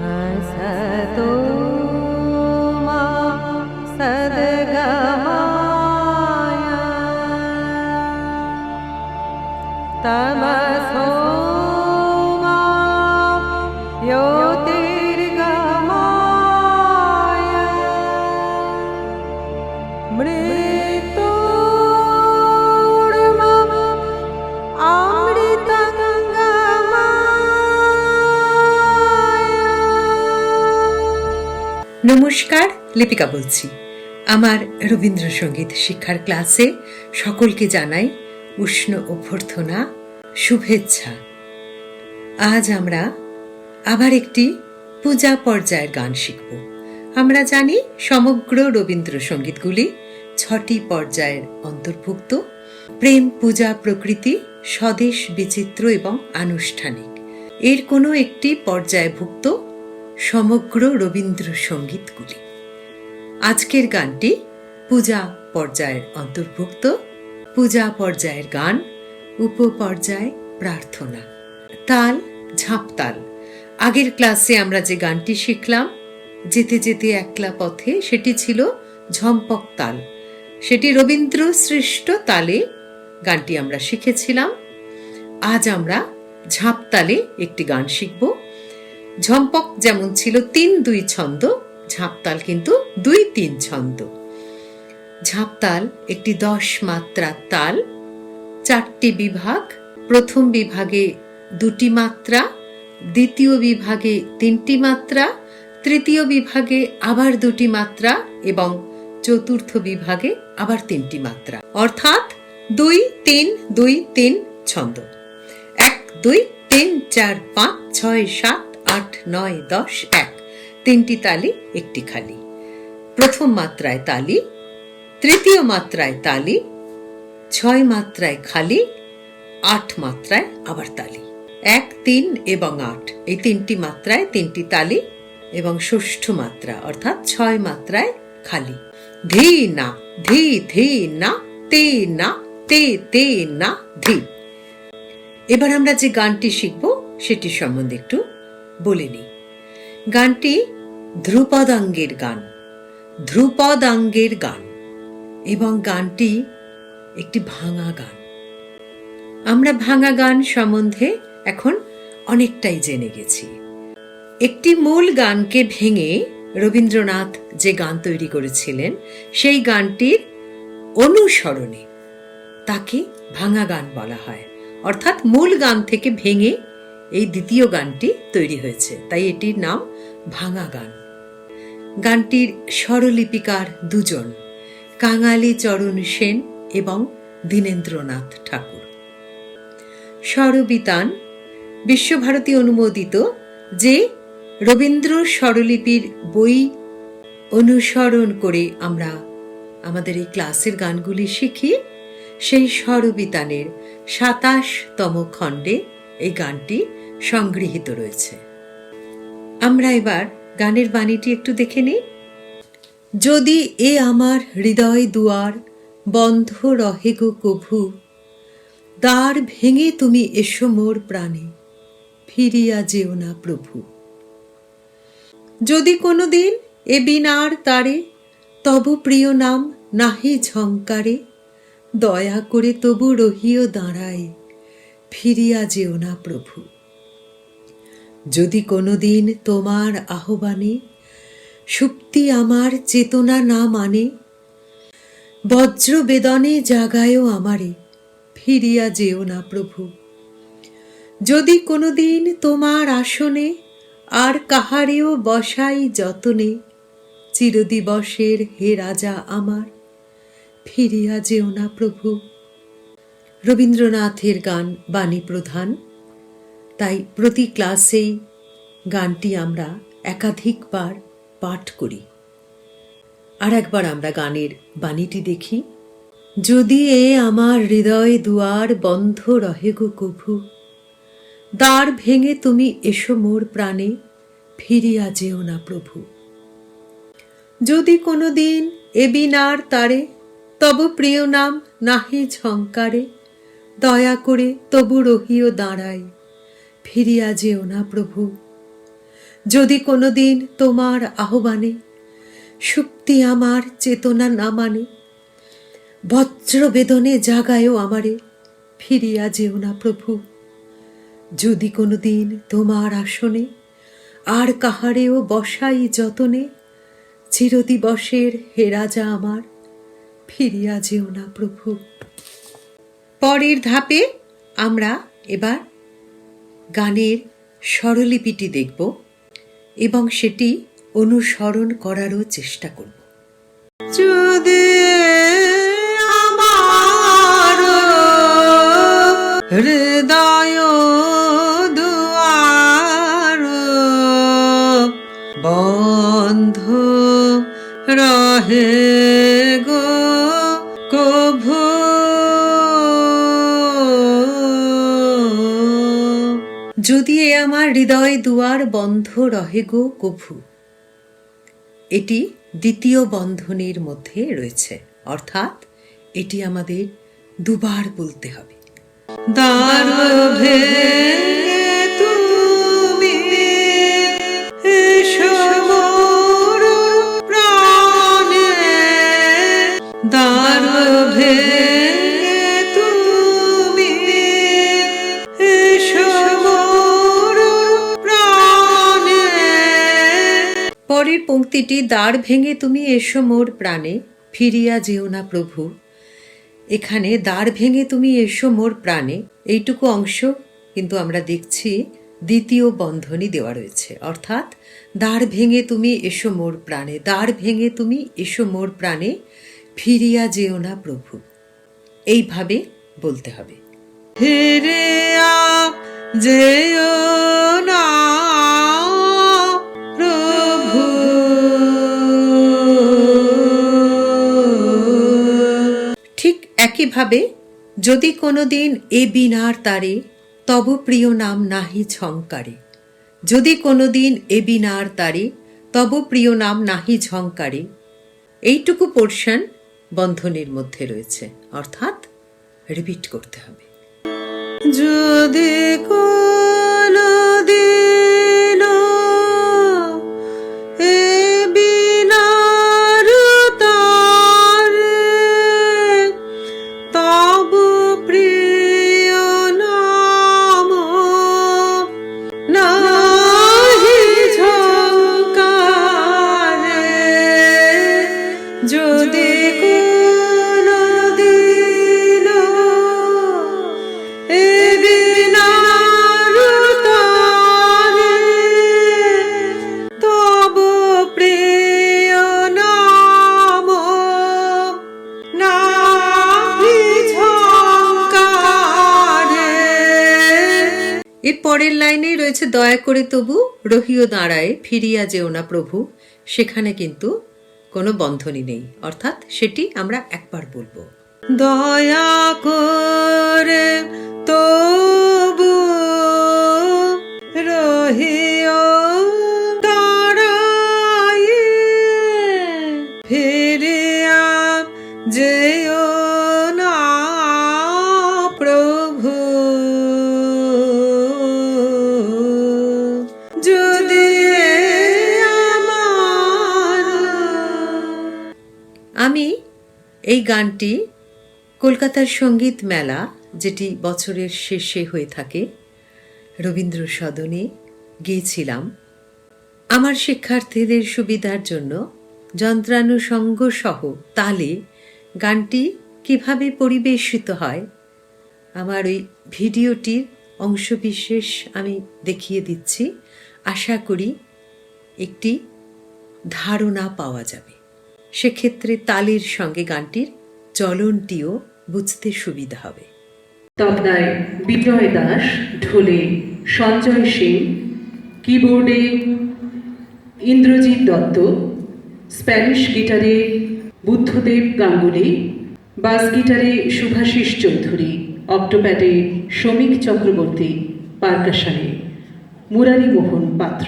हसतो নমস্কার, লিপিকা বলছি। আমার রবীন্দ্রসঙ্গীত শিক্ষার ক্লাসে সকলকে জানাই উষ্ণ অভ্যর্থনা, শুভেচ্ছা। আজ আমরা আবার একটি পূজা পর্যায়ের গান শিখব। আমরা জানি সমগ্র রবীন্দ্রসঙ্গীতগুলি ছটি পর্যায়ের অন্তর্ভুক্ত। প্রেম, পূজা, প্রকৃতি, স্বদেশ, বিচিত্র এবং আনুষ্ঠানিক। এর কোনো একটি পর্যায়ভুক্ত সমগ্র রবীন্দ্রসঙ্গীতগুলি। আজকের গানটি পূজা পর্যায়ের অন্তর্ভুক্ত। পূজা পর্যায়ের গান, উপপর্যায় প্রার্থনা, তাল, ঝাঁপতাল। আগের ক্লাসে আমরা যে গানটি শিখলাম, যেতে যেতে একলা পথে সেটি ছিল ঝম্পক তাল। সেটি রবীন্দ্র সৃষ্ট তালে গানটি আমরা শিখেছিলাম। আজ আমরা ঝাঁপতালে একটি গান শিখব। ঝম্পক যেমন ছিল তিন দুই ছন্দ, ঝাঁপতাল কিন্তু দুই তিন ছন্দ। ঝাঁপতাল একটি দশ মাত্রার তাল, চারটি বিভাগ, প্রথম বিভাগে দুটি মাত্রা, দ্বিতীয় বিভাগে তিনটি মাত্রা, তৃতীয় বিভাগে আবার দুটি মাত্রা এবং চতুর্থ বিভাগে আবার তিনটি মাত্রা। অর্থাৎ দুই তিন দুই তিন ছন্দ। এক, দুই, তিন, চার, পাঁচ, ছয়, সাত আট, নয়, দশ, এক। তিনটি তালি, একটি খালি। প্রথম মাত্রায় তালি, তৃতীয় মাত্রায় তালি, ছয় মাত্রায় খালি, আট মাত্রায় আবার তালি। এক, তিন এবং আট। এই তিনটি মাত্রায় তিনটি তালি এবং ষষ্ঠ মাত্রা, অর্থাৎ ছয় মাত্রায় খালি। ধি না, ধি ধি না, তে না, তে তে না, ধি। এবার আমরা যে গানটি শিখব সেটি সম্বন্ধে একটু বলে নিই গানটি ধ্রুপদাঙ্গের গান ধ্রুপদাঙ্গের গান এবং গানটি একটি ভাঙা গান। আমরা ভাঙা গান সম্বন্ধে এখন অনেকটাই জেনে গেছি। একটি মূল গানকে ভেঙে রবীন্দ্রনাথ যে গান তৈরি করেছিলেন, সেই গানটির অনুসরণে তাকে ভাঙা গান বলা হয়। অর্থাৎ মূল গান থেকে ভেঙে এই দ্বিতীয় গানটি তৈরি হয়েছে। তাই এটির নাম ভাঙা গান। গানটির স্বরলিপিকার দুজন, কাঙালি চরণ সেন এবং দীনেন্দ্রনাথ ঠাকুর। স্বরবিতান, বিশ্বভারতী অনুমোদিত যে রবীন্দ্র স্বরলিপির বই অনুসরণ করে আমরা আমাদের এই ক্লাসের গানগুলি শিখি, সেই স্বরবিতানের সাতাশতম খণ্ডে এই গানটি সংগৃহীত রয়েছে। আমরা এবার গানের বাণীটি একটু দেখে নিই। যদি এ আমার হৃদয় দুয়ার বন্ধ রহে গো কভু, দ্বার ভেঙে তুমি এসো মোর প্রাণে, ফিরিয়া যেও না প্রভু। যদি কোনোদিন এ বিনার তারে তব প্রিয় নাম নাহি ঝঙ্কারে দয়া করে তবু রহিও দাঁড়ায়, ফিরিয়া যেও না প্রভু। যদি কোনোদিন তোমার আহ্বানে সুপ্তি আমার চেতনা না মানে বজ্র বেদনে জাগায়ও আমারে, ফিরিয়া যেও না প্রভু। যদি কোনোদিন তোমার আসনে আর কাহারেও বসাই যতনে, চিরদিবসের হে রাজা আমার, ফিরিয়া যেও না প্রভু। রবীন্দ্রনাথের গান বাণী প্রধান। তাই প্রতি ক্লাসেই গানটি আমরা একাধিকবার পাঠ করি। আর একবার আমরা গানের বাণীটি দেখি। যদি এ আমার হৃদয় দুয়ার বন্ধ রহে গো কভু, দ্বার ভেঙে তুমি এসো মোর প্রাণে, ফিরিয়া যেও না প্রভু। যদি কোনোদিন এ বিনার তারে, তব প্রিয় নাম নাহি ঝঙ্কারে, দয়া করে তবু রহিও দাঁড়ায়, ফিরিয়া যেও না প্রভু। যদি কোনোদিন তোমার আহ্বানে সুপ্তি আমার চেতনা না মানে বজ্র বেদনে জাগায়ও আমারে ফিরিয়া যেও না প্রভু। যদি কোনোদিন তোমার আসনে আর কাহারেও বসাই যতনে, চিরদিবসের হে রাজা আমার ফিরিয়া যেও না প্রভু। পরের ধাপে আমরা এবার গানের স্বরলিপিটি দেখব। এবং সেটি অনুসরণ করারও চেষ্টা করব। যদি আমার হৃদয় দুয়ার বন্ধ রহে গো কভু। এটি দ্বিতীয় বন্ধনীর মধ্যে রয়েছে। অর্থাৎ এটি আমাদের দুবার বলতে হবে। দ্বার পরের পংক্তিটি দ্বার ভেঙে তুমি এসো মোর প্রাণে, ফিরিয়া যেও না প্রভু। এখানে দ্বার ভেঙে তুমি এসো মোর প্রাণে, এইটুকু অংশ কিন্তু আমরা দেখছি দ্বিতীয় বন্ধনী দেওয়া রয়েছে। অর্থাৎ দ্বার ভেঙে তুমি এসো মোর প্রাণে, দ্বার ভেঙে তুমি এসো মোর প্রাণে, ফিরিয়া যেও না প্রভু। এইভাবে বলতে হবে। ফিরে যেও না একইভাবে, যদি কোনোদিন এ বিনার তারে, তব প্রিয় নাম নাহি ঝঙ্কারে। যদি কোনোদিন এ বিনার তারে, তব প্রিয় নাম নাহি ঝঙ্কারে। এইটুকু পোর্শন বন্ধনের মধ্যে রয়েছে। অর্থাৎ রিপিট করতে হবে। যদি কোনো দিন লাইনেই রয়েছে, দয়া করে তবু রহিও দাঁড়ায়, ফিরিয়া যেও না প্রভু। সেখানে কিন্তু কোনো বন্ধনই নেই। অর্থাৎ সেটি আমরা একবার বলব। দয়া করে আমি এই গানটি কলকাতার সংগীত মেলা, যেটি বছরের শেষে হয়ে থাকে, রবীন্দ্র সদনে গিয়েছিলাম। আমার শিক্ষার্থীদের সুবিধার জন্য যন্ত্রানুষঙ্গ সহ তালে গানটি কীভাবে পরিবেশিত হয়, আমার ওই ভিডিওটির অংশবিশেষ আমি দেখিয়ে দিচ্ছি। আশা করি একটি ধারণা পাওয়া যাবে। সেক্ষেত্রে তালের সঙ্গে গানটির চলনটিও বুঝতে সুবিধা হবে। তবলায় বিজয় দাস, ঢোলে সঞ্জয় সিং কিবোর্ডে ইন্দ্রজিৎ দত্ত, স্প্যানিশ গিটারে বুদ্ধদেব গাঙ্গুলি, বাস গিটারে শুভাশিস চৌধুরী, অক্টোপ্যাডে শ্রমিক চক্রবর্তী পারকাশানে মুরারি মোহন পাত্র।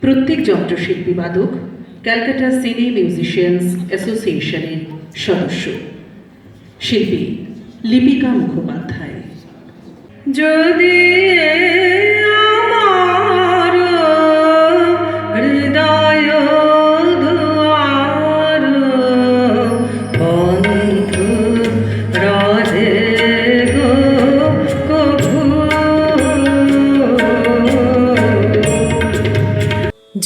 প্রত্যেক যন্ত্রশিল্পী বাদক ক্যালকাটা সিনে মিউজিশিয়ানস অ্যাসোসিয়েশনের সদস্য। শিল্পী লিপিকা মুখোপাধ্যায়। যদি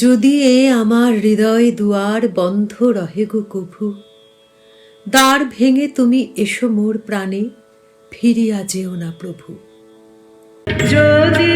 যদি এ আমার হৃদয় দুয়ার বন্ধ রহে গো কভু, দ্বার ভেঙে তুমি এসো মোর প্রাণে, ফিরিয়া যেও না প্রভু। যদি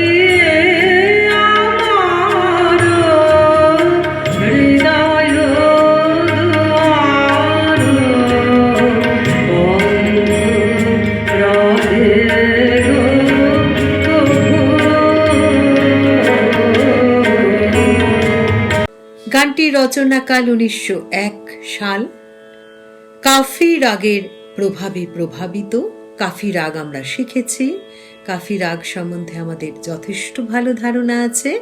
রচনাকাল উনিশশো এক সাল। কাফি রাগের প্রভাবে প্রভাবিত। কাফি রাগ আমরা শিখেছি। কাফি রাগ সম্বন্ধে আমাদের যথেষ্ট ভালো ধারণা আছে।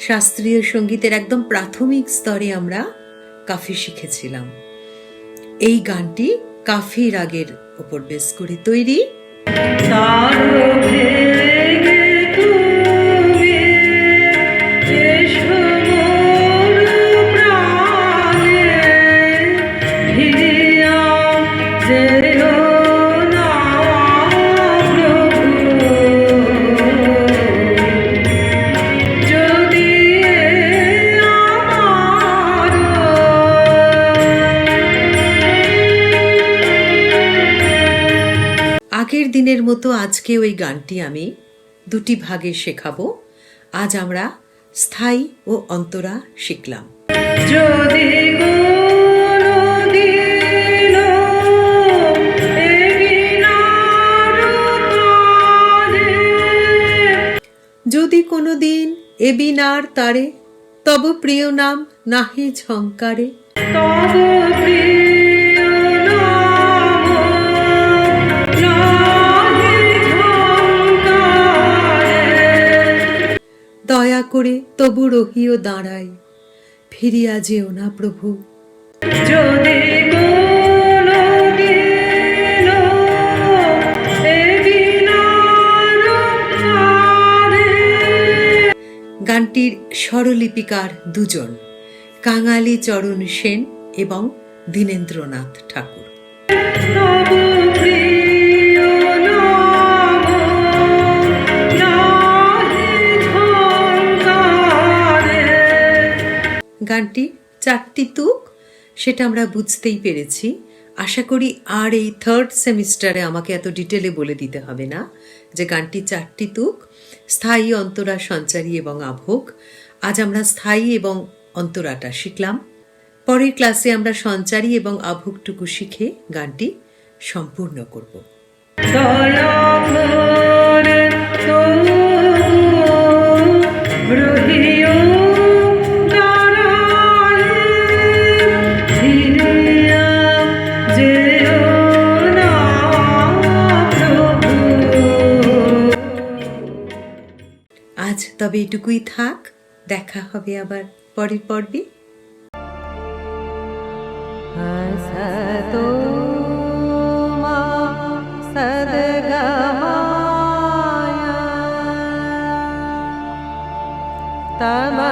শাস্ত্রীয় সঙ্গীতের একদম প্রাথমিক স্তরে আমরা কাফি শিখেছিলাম। এই গানটি কাফি রাগের উপর বেস করে তৈরি। মতো আজকে ওই গানটি আমি দুটি ভাগে শেখাবো। আজ আমরা স্থায়ী ও অন্তরা শিখলাম। যদি যদি কোনোদিন এ বিনার তারে তব প্রিয় নাম নাহি ঝঙ্কারে। তব প্রিয় করে তবু রহিও দাঁড়ায় ফিরিয়া যেও না প্রভু। যদি গানটির স্বরলিপিকার দুজন কাঙালি চরণ সেন এবং দীনেন্দ্রনাথ ঠাকুর। গানটি, চারটি তুক, সেটা আমরা বুঝতেই পেরেছি। আশা করি আর এই থার্ড সেমিস্টারে আমাকে এত ডিটেলে বলে দিতে হবে না যে গানটি চারটি তুক, স্থায়ী অন্তরা সঞ্চারী এবং আভোগ আজ আমরা স্থায়ী এবং অন্তরাটা শিখলাম। পরের ক্লাসে আমরা সঞ্চারী এবং আভোগটুকু শিখে গানটি সম্পূর্ণ করব। তবে এটুকুই থাক দেখা হবে আবার পরের পর্বে। तम